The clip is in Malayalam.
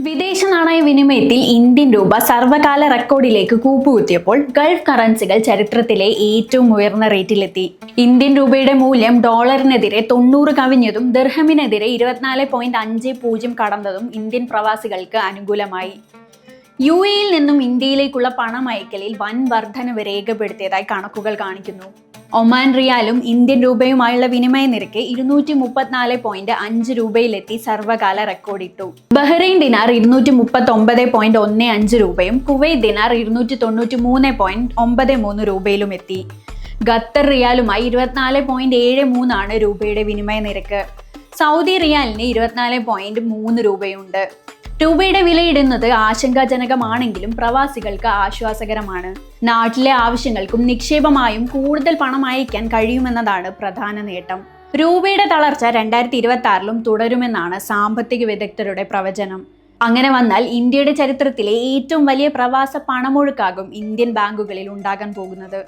വിദേശ നാണയ വിനിമയത്തിൽ ഇന്ത്യൻ രൂപ സർവകാല റെക്കോർഡിലേക്ക് കൂപ്പുകുത്തിയപ്പോൾ ഗൾഫ് കറൻസികൾ ചരിത്രത്തിലെ ഏറ്റവും ഉയർന്ന റേറ്റിലെത്തി. ഇന്ത്യൻ രൂപയുടെ മൂല്യം ഡോളറിനെതിരെ തൊണ്ണൂറ് കവിഞ്ഞതും ദർഹമിനെതിരെ ഇരുപത്തിനാല് പോയിന്റ് അഞ്ച് പൂജ്യം കടന്നതും ഇന്ത്യൻ പ്രവാസികൾക്ക് അനുകൂലമായി. യു എയിൽ നിന്നും ഇന്ത്യയിലേക്കുള്ള പണമയക്കലിൽ വൻ വർധനവ് രേഖപ്പെടുത്തിയതായി കണക്കുകൾ കാണിക്കുന്നു. ഒമാൻ റിയാലും ഇന്ത്യൻ രൂപയുമായുള്ള വിനിമയ നിരക്ക് ഇരുന്നൂറ്റി മുപ്പത്തിനാല് പോയിന്റ് അഞ്ച് രൂപയിലെത്തി സർവകാല റെക്കോർഡിട്ടു. ബഹ്റൈൻ ദിനാർ ഇരുന്നൂറ്റി മുപ്പത്തി ഒമ്പത് പോയിന്റ് ഒന്ന് അഞ്ച് രൂപയും കുവൈറ്റ് ദിനാർ ഇരുന്നൂറ്റി തൊണ്ണൂറ്റി മൂന്ന് പോയിന്റ് ഒമ്പത് മൂന്ന് രൂപയിലും എത്തി. ഖത്തർ റിയാലുമായി ഇരുപത്തിനാല് പോയിന്റ് ഏഴ് മൂന്നാണ് രൂപയുടെ വിനിമയ നിരക്ക്. സൗദി റിയാലിന് ഇരുപത്തിനാല് പോയിന്റ് മൂന്ന് രൂപയുണ്ട്. രൂപയുടെ വിലയിടുന്നത് ആശങ്കാജനകമാണെങ്കിലും പ്രവാസികൾക്ക് ആശ്വാസകരമാണ്. നാട്ടിലെ ആവശ്യങ്ങൾക്കും നിക്ഷേപമായും കൂടുതൽ പണം അയക്കാൻ കഴിയുമെന്നതാണ് പ്രധാന നേട്ടം. രൂപയുടെ തളർച്ച രണ്ടായിരത്തി ഇരുപത്തി ആറിലും തുടരുമെന്നാണ് സാമ്പത്തിക വിദഗ്ധരുടെ പ്രവചനം. അങ്ങനെ വന്നാൽ ഇന്ത്യയുടെ ചരിത്രത്തിലെ ഏറ്റവും വലിയ പ്രവാസ പണമൊഴുക്കാകും ഇന്ത്യൻ ബാങ്കുകളിൽ ഉണ്ടാകാൻ പോകുന്നത്.